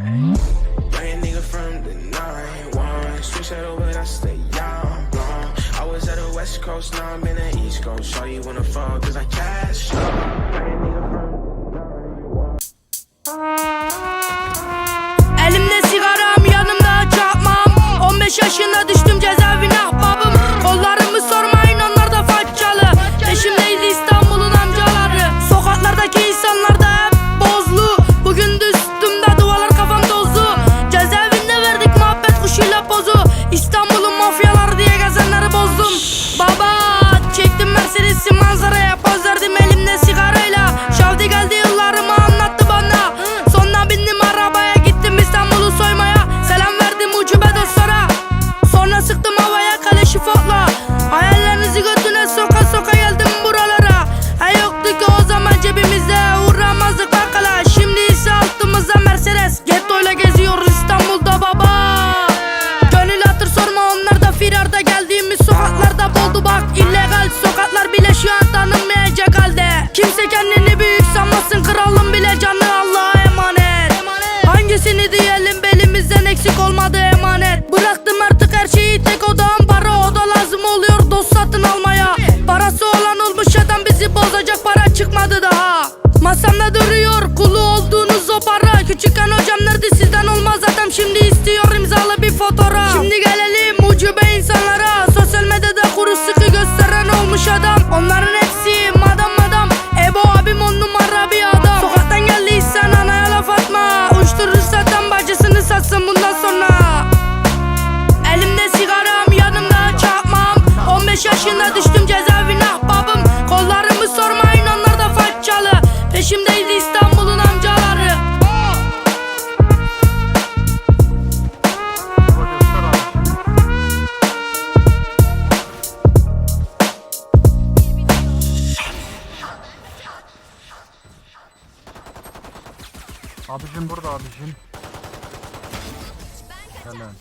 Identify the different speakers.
Speaker 1: Brand nigga from the 9-1. Switch that over, I stay young, blonde. I was at the West Coast, now I'm in the East Coast. Show you wanna fall, cause I cash
Speaker 2: up. emanet. Bıraktım artık her şeyi tek odağım para O da lazım oluyor dost satın almaya. Parası olan olmuş adam bizi bozacak para çıkmadı daha. Masamda duruyor kulu olduğunuz o para. Küçükken hocam Düştüm cezaevine ahbabım Kollarımı sormayın onlar da fakçalı Peşimdeydi İstanbul'un amcaları
Speaker 3: Abicim burada abicim. Helal.